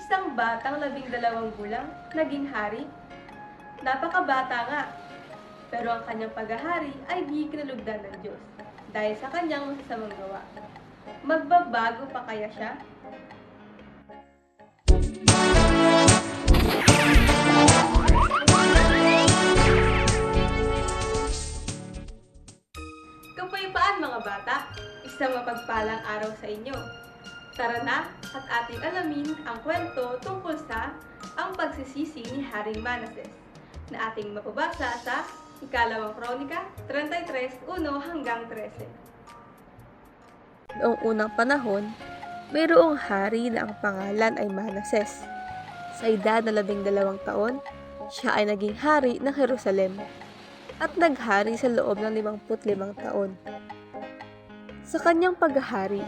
isang batang labing dalawang gulang naging hari. Napakabata nga, pero ang kanyang paghahari ay di kinalugdan ng Diyos dahil sa kanyang masasamang gawa. Magbabago pa kaya siya? Kapayapaan mga bata, isang mapagpalang araw sa inyo. Tara na at ating alamin ang kwento tungkol sa ang pagsisisi ni Haring Manases na ating mapabasa sa Ikalawang Kronika 33, 1 hanggang 13. Noong unang panahon, mayroong hari na ang pangalan ay Manases. Sa edad na labing dalawang taon, siya ay naging hari ng Jerusalem at naghari sa loob ng 55 taon. Sa kanyang paghahari,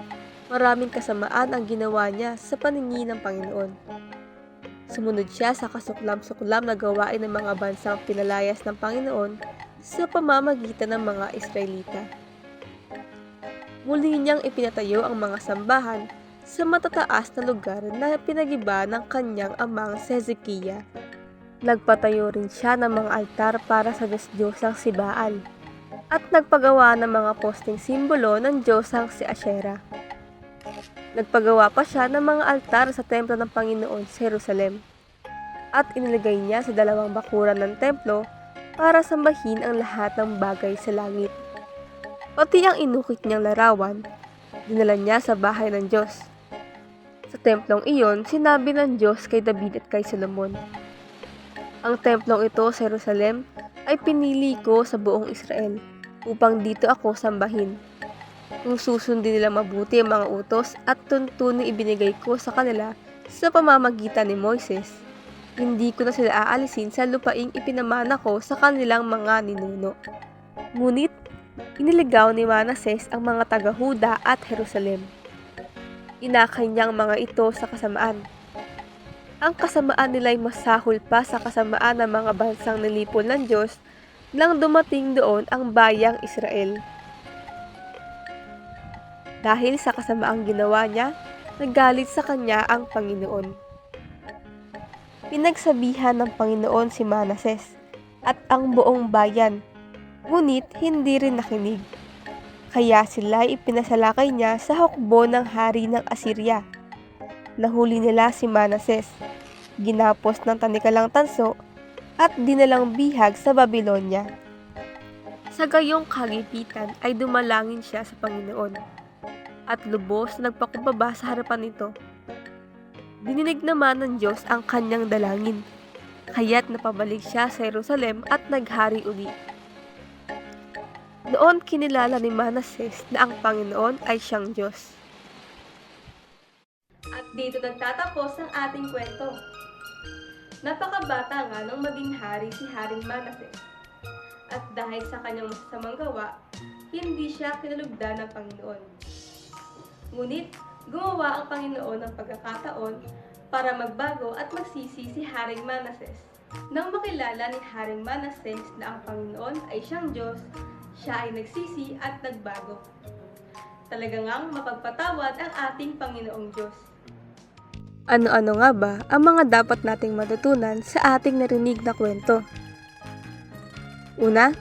maraming kasamaan ang ginawa niya sa paningin ng Panginoon. Sumunod siya sa kasuklam-suklam na gawain ng mga bansang pinalayas ng Panginoon sa pamamagitan ng mga Israelita. Muli niyang ipinatayo ang mga sambahan sa matataas na lugar na pinagiba ng kanyang amang Hezekiah. Nagpatayo rin siya ng mga altar para sa Diyos-Diyosang si Baal at nagpagawa ng mga posting simbolo ng Diyosang si Asherah. Nagpagawa pa siya ng mga altar sa templo ng Panginoon sa Jerusalem at inilagay niya sa dalawang bakuran ng templo para sambahin ang lahat ng bagay sa langit. Pati ang inukit niyang larawan, dinala niya sa bahay ng Diyos. Sa templong iyon, sinabi ng Diyos kay David at kay Solomon, Ang templong ito sa Jerusalem ay pinili ko sa buong Israel upang dito ako sambahin. Kung susundin nila mabuti ang mga utos at tuntunin ibinigay ko sa kanila sa pamamagitan ni Moises, hindi ko na sila aalisin sa lupaing ipinamana ko sa kanilang mga ninuno. Ngunit, iniligaw ni Manases ang mga taga-Huda at Jerusalem. Inakay niyang mga ito sa kasamaan. Ang kasamaan nila ay masahol pa sa kasamaan ng mga bansang nilipon ng Diyos nang dumating doon ang bayang Israel. Dahil sa kasamaang ginawa niya, nagalit sa kanya ang Panginoon. Pinagsabihan ng Panginoon si Manases at ang buong bayan, ngunit hindi rin nakinig. Kaya sila ipinasalakay niya sa hukbo ng hari ng Assyria. Nahuli nila si Manases, ginapos ng tanikalang tanso, at dinalang bihag sa Babylonia. Sa gayong kagipitan ay dumalangin siya sa Panginoon at lubos na nagpakumbaba sa harapan nito. Dininig naman ng Diyos ang kanyang dalangin, kaya't napabalik siya sa Jerusalem at naghari uli. Noon kinilala ni Manases na ang Panginoon ay siyang Diyos. At dito nagtatapos ang ating kwento. Napakabata nga nung maging hari si Haring Manases. At dahil sa kanyang masasamang gawa, hindi siya kinalugdan ng Panginoon. Ngunit, gumawa ang Panginoon ng pagkakataon para magbago at magsisi si Haring Manases. Nang makilala ni Haring Manases na ang Panginoon ay siyang Diyos, siya ay nagsisi at nagbago. Talaga ngang mapagpatawad ang ating Panginoong Diyos. Ano-ano nga ba ang mga dapat nating matutunan sa ating narinig na kwento? Una,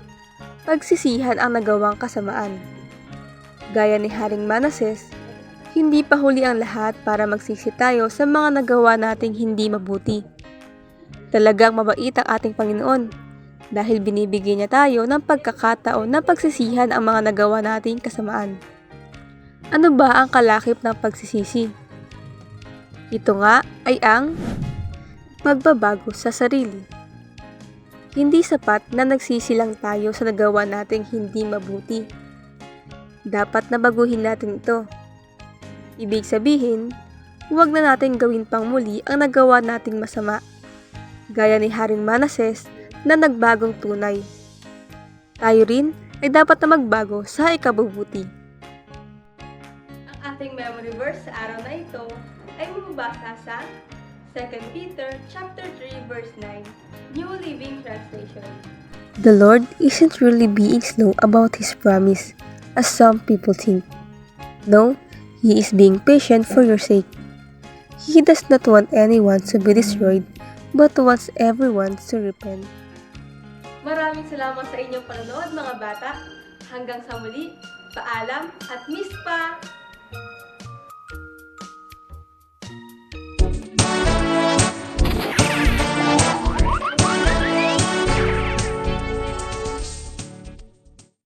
pagsisihan ang nagawang kasamaan. Gaya ni Haring Manases, hindi pa huli ang lahat para magsisi tayo sa mga nagawa nating hindi mabuti. Talagang mabait ang ating Panginoon dahil binibigyan niya tayo ng pagkakataon na pagsisihan ang mga nagawa nating kasamaan. Ano ba ang kalakip ng pagsisisi? Ito nga ay ang pagbabago sa sarili. Hindi sapat na nagsisi lang tayo sa nagawa nating hindi mabuti. Dapat na baguhin natin ito. Ibig sabihin, huwag na natin gawin pang muli ang nagawa nating masama. Gaya ni Haring Manases na nagbagong tunay. Tayo rin ay dapat na magbago sa ikabubuti. Ang ating memory verse sa araw na ito ay mababasa sa 2 Peter chapter 3 verse 9, New Living Translation. The Lord isn't really being slow about His promise, as some people think. No, He is being patient for your sake. He does not want anyone to be destroyed, but wants everyone to repent. Maraming salamat sa inyong panonood mga bata. Hanggang sa muli, paalam at miss pa!